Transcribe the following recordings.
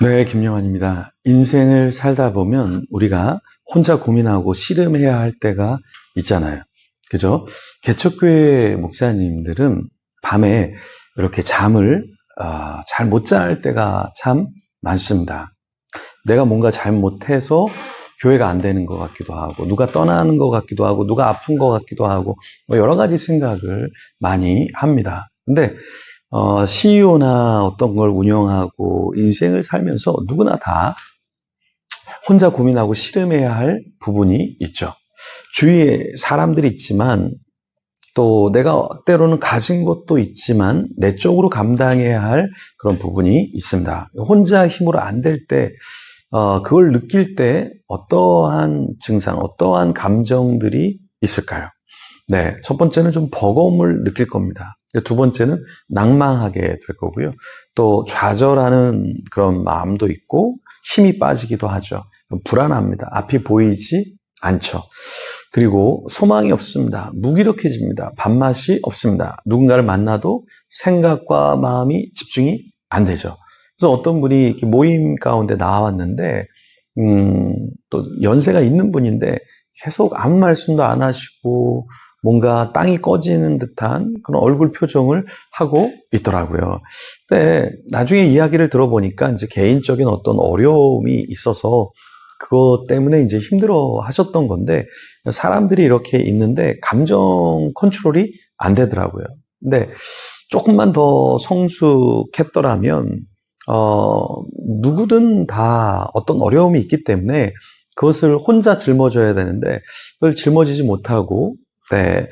네, 김영환입니다. 인생을 살다 보면 우리가 혼자 고민하고 씨름해야 할 때가 있잖아요. 그죠? 개척교회 목사님들은 밤에 이렇게 잠을 아, 잘못 잘 때가 참 많습니다. 내가 뭔가 잘못해서 교회가 안 되는 것 같기도 하고, 누가 떠나는 것 같기도 하고, 누가 아픈 것 같기도 하고, 뭐 여러 가지 생각을 많이 합니다. 근데 어, CEO나 어떤 걸 운영하고 인생을 살면서 누구나 다 혼자 고민하고 씨름해야 할 부분이 있죠. 주위에 사람들이 있지만 또 내가 때로는 가진 것도 있지만 내 쪽으로 감당해야 할 그런 부분이 있습니다. 혼자 힘으로 안 될 때, 어, 그걸 느낄 때 어떠한 증상, 어떠한 감정들이 있을까요? 네, 첫 번째는 좀 버거움을 느낄 겁니다. 두 번째는 낭망하게 될 거고요. 또 좌절하는 그런 마음도 있고 힘이 빠지기도 하죠. 불안합니다. 앞이 보이지 않죠. 그리고 소망이 없습니다. 무기력해집니다. 밥맛이 없습니다. 누군가를 만나도 생각과 마음이 집중이 안 되죠. 그래서 어떤 분이 모임 가운데 나왔는데, 음, 또 연세가 있는 분인데 계속 아무 말씀도 안 하시고 뭔가 땅이 꺼지는 듯한 그런 얼굴 표정을 하고 있더라고요. 근데 나중에 이야기를 들어보니까 이제 개인적인 어떤 어려움이 있어서 그것 때문에 이제 힘들어 하셨던 건데 사람들이 이렇게 있는데 감정 컨트롤이 안 되더라고요. 근데 조금만 더 성숙했더라면 어, 누구든 다 어떤 어려움이 있기 때문에 그것을 혼자 짊어져야 되는데 그걸 짊어지지 못하고 때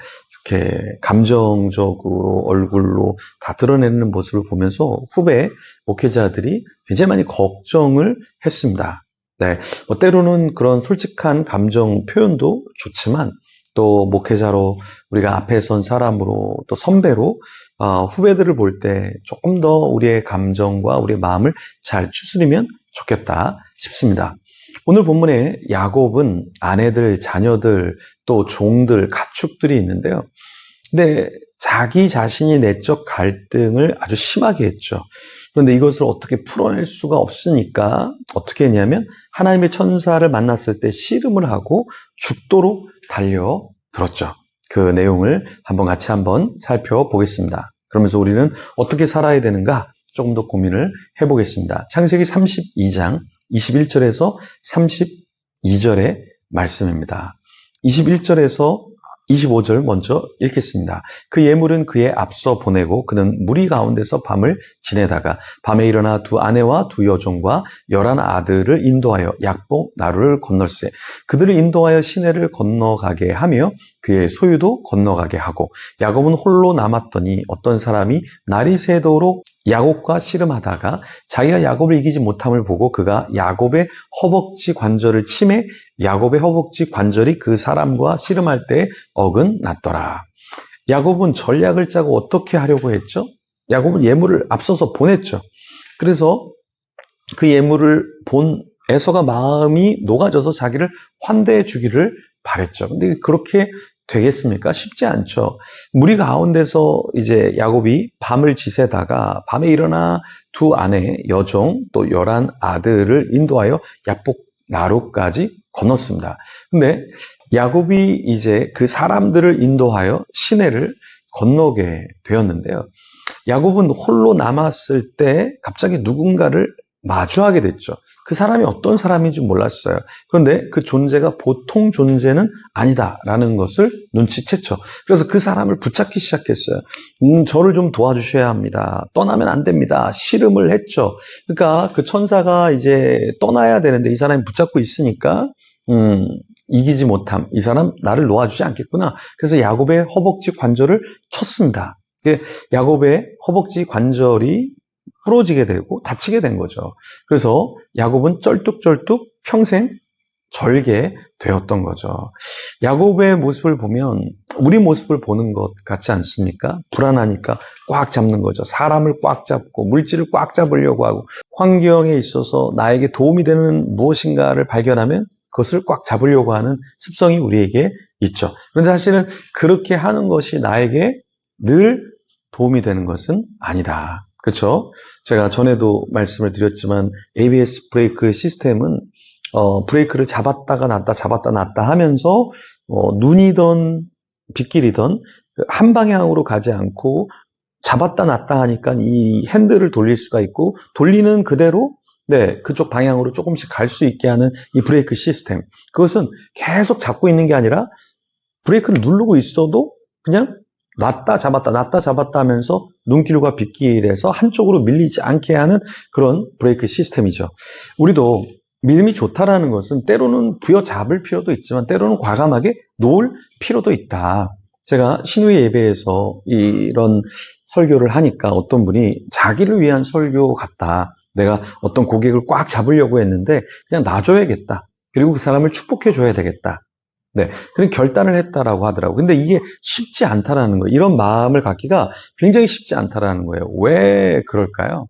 이렇게 감정적으로 얼굴로 다 드러내는 모습을 보면서 후배 목회자들이 굉장히 많이 걱정을 했습니다. 네, 뭐 때로는 그런 솔직한 감정 표현도 좋지만 또 목회자로 우리가 앞에 선 사람으로 또 선배로 어, 후배들을 볼 때 조금 더 우리의 감정과 우리의 마음을 잘 추스리면 좋겠다 싶습니다. 오늘 본문에 야곱은 아내들, 자녀들, 또 종들, 가축들이 있는데요. 근데 자기 자신이 내적 갈등을 아주 심하게 했죠. 그런데 이것을 어떻게 풀어낼 수가 없으니까 어떻게 했냐면 하나님의 천사를 만났을 때 씨름을 하고 죽도록 달려들었죠. 그 내용을 한번 같이 한번 살펴보겠습니다. 그러면서 우리는 어떻게 살아야 되는가 조금 더 고민을 해보겠습니다. 창세기 32장 21절에서 32절의 말씀입니다. 21절에서 25절 먼저 읽겠습니다. 그 예물은 그의 앞서 보내고 그는 무리 가운데서 밤을 지내다가 밤에 일어나 두 아내와 두 여종과 열한 아들을 인도하여 약복 나루를 건널세 그들을 인도하여 시내를 건너가게 하며 그의 소유도 건너가게 하고 야곱은 홀로 남았더니 어떤 사람이 날이 새도록 야곱과 씨름하다가 자기가 야곱을 이기지 못함을 보고 그가 야곱의 허벅지 관절을 침해 야곱의 허벅지 관절이 그 사람과 씨름할 때 어긋났더라. 야곱은 전략을 짜고 어떻게 하려고 했죠? 야곱은 예물을 앞서서 보냈죠. 그래서 그 예물을 본 에서가 마음이 녹아져서 자기를 환대해 주기를 바랬죠. 근데 그렇게 되겠습니까? 쉽지 않죠. 무리 가운데서 이제 야곱이 밤을 지새다가 밤에 일어나 두 아내 여종 또 열한 아들을 인도하여 야복 나루까지 건넜습니다. 근데 야곱이 이제 그 사람들을 인도하여 시내를 건너게 되었는데요. 야곱은 홀로 남았을 때 갑자기 누군가를 마주하게 됐죠. 그 사람이 어떤 사람인지 몰랐어요. 그런데 그 존재가 보통 존재는 아니다라는 것을 눈치챘죠. 그래서 그 사람을 붙잡기 시작했어요. 음, 저를 좀 도와주셔야 합니다. 떠나면 안 됩니다. 씨름을 했죠. 그러니까 그 천사가 이제 떠나야 되는데 이 사람이 붙잡고 있으니까 음, 이기지 못함. 이 사람 나를 놓아주지 않겠구나. 그래서 야곱의 허벅지 관절을 쳤습니다. 야곱의 허벅지 관절이 부러지게 되고 다치게 된 거죠. 그래서 야곱은 쩔뚝쩔뚝 평생 절게 되었던 거죠. 야곱의 모습을 보면 우리 모습을 보는 것 같지 않습니까? 불안하니까 꽉 잡는 거죠. 사람을 꽉 잡고 물질을 꽉 잡으려고 하고 환경에 있어서 나에게 도움이 되는 무엇인가를 발견하면 그것을 꽉 잡으려고 하는 습성이 우리에게 있죠. 그런데 사실은 그렇게 하는 것이 나에게 늘 도움이 되는 것은 아니다. 그렇죠? 제가 전에도 말씀을 드렸지만 ABS 브레이크 시스템은 어, 브레이크를 잡았다가 놨다 잡았다 놨다 하면서 어, 눈이던 빗길이던 그한 방향으로 가지 않고 잡았다 놨다 하니까 이 핸들을 돌릴 수가 있고 돌리는 그대로 네 그쪽 방향으로 조금씩 갈 수 있게 하는 이 브레이크 시스템 그것은 계속 잡고 있는 게 아니라 브레이크를 누르고 있어도 그냥 놨다 잡았다 놨다 잡았다 하면서 눈길과 빗길에서 한쪽으로 밀리지 않게 하는 그런 브레이크 시스템이죠. 우리도 믿음이 좋다라는 것은 때로는 부여잡을 필요도 있지만 때로는 과감하게 놓을 필요도 있다. 제가 신우의 예배에서 이런 설교를 하니까 어떤 분이 자기를 위한 설교 같다. 내가 어떤 고객을 꽉 잡으려고 했는데 그냥 놔줘야겠다. 그리고 그 사람을 축복해 줘야 되겠다. 네. 그런 결단을 했다라고 하더라고요. 근데 이게 쉽지 않다라는 거예요. 이런 마음을 갖기가 굉장히 쉽지 않다라는 거예요. 왜 그럴까요?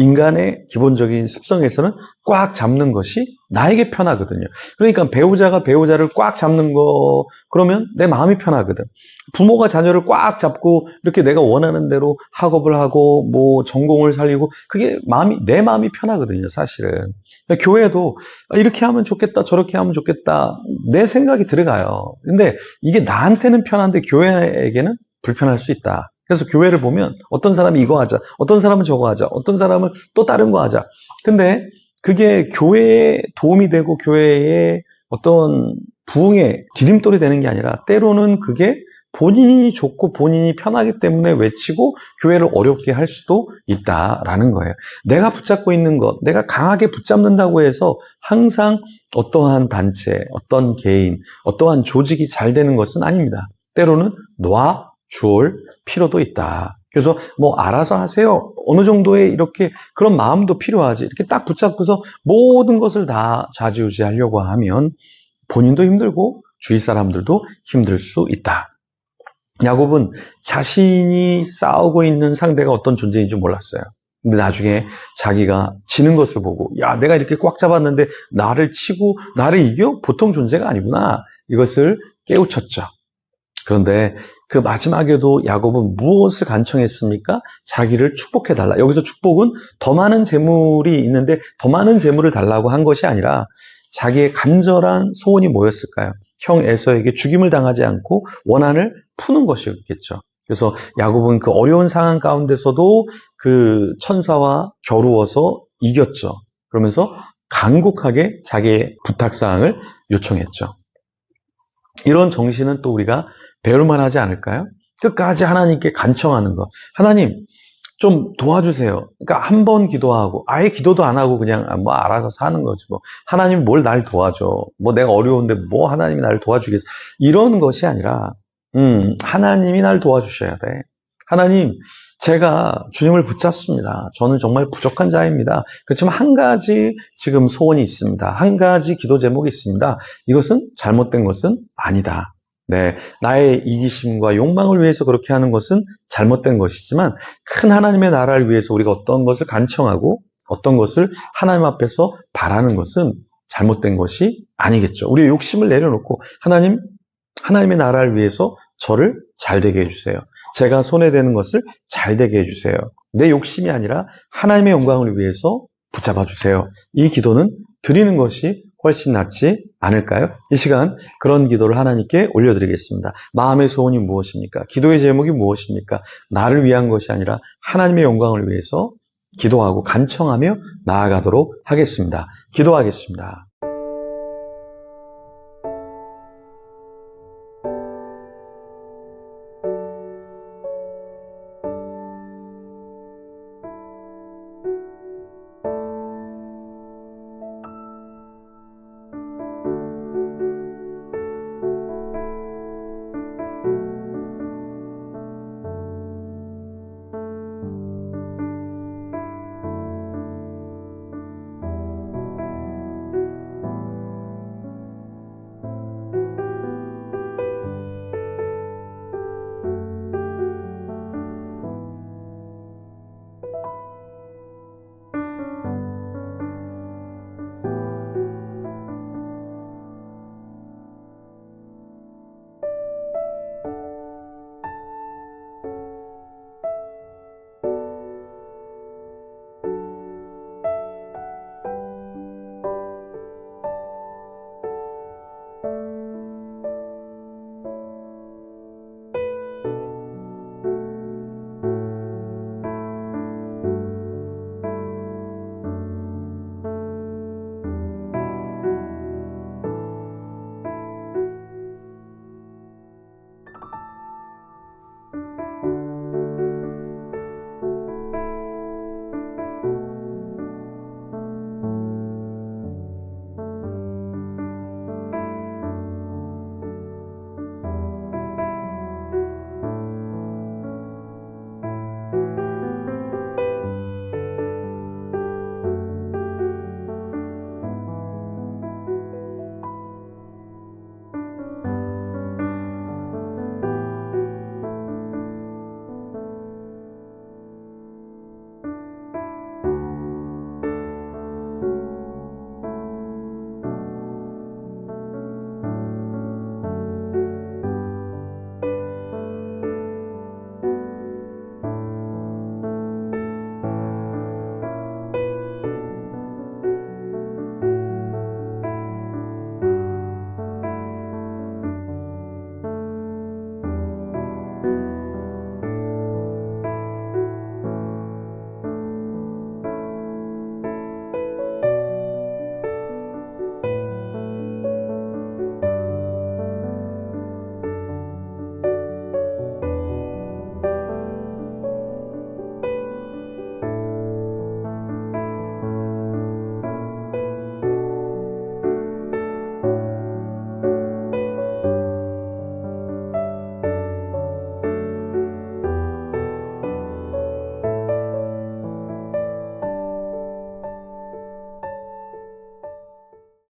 인간의 기본적인 습성에서는 꽉 잡는 것이 나에게 편하거든요. 그러니까 배우자가 배우자를 꽉 잡는 거, 그러면 내 마음이 편하거든. 부모가 자녀를 꽉 잡고 이렇게 내가 원하는 대로 학업을 하고 뭐 전공을 살리고 그게 마음이, 내 마음이 편하거든요, 사실은. 교회도 이렇게 하면 좋겠다, 저렇게 하면 좋겠다, 내 생각이 들어가요. 근데 이게 나한테는 편한데 교회에게는 불편할 수 있다. 그래서 교회를 보면 어떤 사람이 이거 하자, 어떤 사람은 저거 하자, 어떤 사람은 또 다른 거 하자. 근데 그게 교회에 도움이 되고 교회에 어떤 부흥의 디딤돌이 되는 게 아니라 때로는 그게 본인이 좋고 본인이 편하기 때문에 외치고 교회를 어렵게 할 수도 있다라는 거예요. 내가 붙잡고 있는 것, 내가 강하게 붙잡는다고 해서 항상 어떠한 단체, 어떤 개인, 어떠한 조직이 잘 되는 것은 아닙니다. 때로는 놔 주올 필요도 있다. 그래서 뭐 알아서 하세요. 어느 정도의 이렇게 그런 마음도 필요하지. 이렇게 딱 붙잡고서 모든 것을 다 좌지우지하려고 하면 본인도 힘들고 주위 사람들도 힘들 수 있다. 야곱은 자신이 싸우고 있는 상대가 어떤 존재인지 몰랐어요. 근데 나중에 자기가 지는 것을 보고, 야, 내가 이렇게 꽉 잡았는데 나를 치고 나를 이겨? 보통 존재가 아니구나. 이것을 깨우쳤죠. 그런데 그 마지막에도 야곱은 무엇을 간청했습니까? 자기를 축복해 달라. 여기서 축복은 더 많은 재물이 있는데 더 많은 재물을 달라고 한 것이 아니라 자기의 간절한 소원이 뭐였을까요? 형 에서에게 죽임을 당하지 않고 원한을 푸는 것이었겠죠. 그래서 야곱은 그 어려운 상황 가운데서도 그 천사와 겨루어서 이겼죠. 그러면서 간곡하게 자기의 부탁사항을 요청했죠. 이런 정신은 또 우리가 배울만 하지 않을까요? 끝까지 하나님께 간청하는 것. 하나님, 좀 도와주세요. 그러니까 한 번 기도하고, 아예 기도도 안 하고 그냥 뭐 알아서 사는 거지. 뭐, 하나님 뭘 날 도와줘. 뭐 내가 어려운데 뭐 하나님이 날 도와주겠어. 이런 것이 아니라, 음, 하나님이 날 도와주셔야 돼. 하나님, 제가 주님을 붙잡습니다. 저는 정말 부족한 자입니다. 그렇지만 한 가지 지금 소원이 있습니다. 한 가지 기도 제목이 있습니다. 이것은 잘못된 것은 아니다. 네, 나의 이기심과 욕망을 위해서 그렇게 하는 것은 잘못된 것이지만 큰 하나님의 나라를 위해서 우리가 어떤 것을 간청하고 어떤 것을 하나님 앞에서 바라는 것은 잘못된 것이 아니겠죠. 우리의 욕심을 내려놓고 하나님, 하나님의 나라를 위해서 저를 잘 되게 해주세요. 제가 손에 대는 것을 잘 되게 해주세요. 내 욕심이 아니라 하나님의 영광을 위해서 붙잡아 주세요. 이 기도는 드리는 것이 훨씬 낫지 않을까요? 이 시간 그런 기도를 하나님께 올려드리겠습니다. 마음의 소원이 무엇입니까? 기도의 제목이 무엇입니까? 나를 위한 것이 아니라 하나님의 영광을 위해서 기도하고 간청하며 나아가도록 하겠습니다. 기도하겠습니다.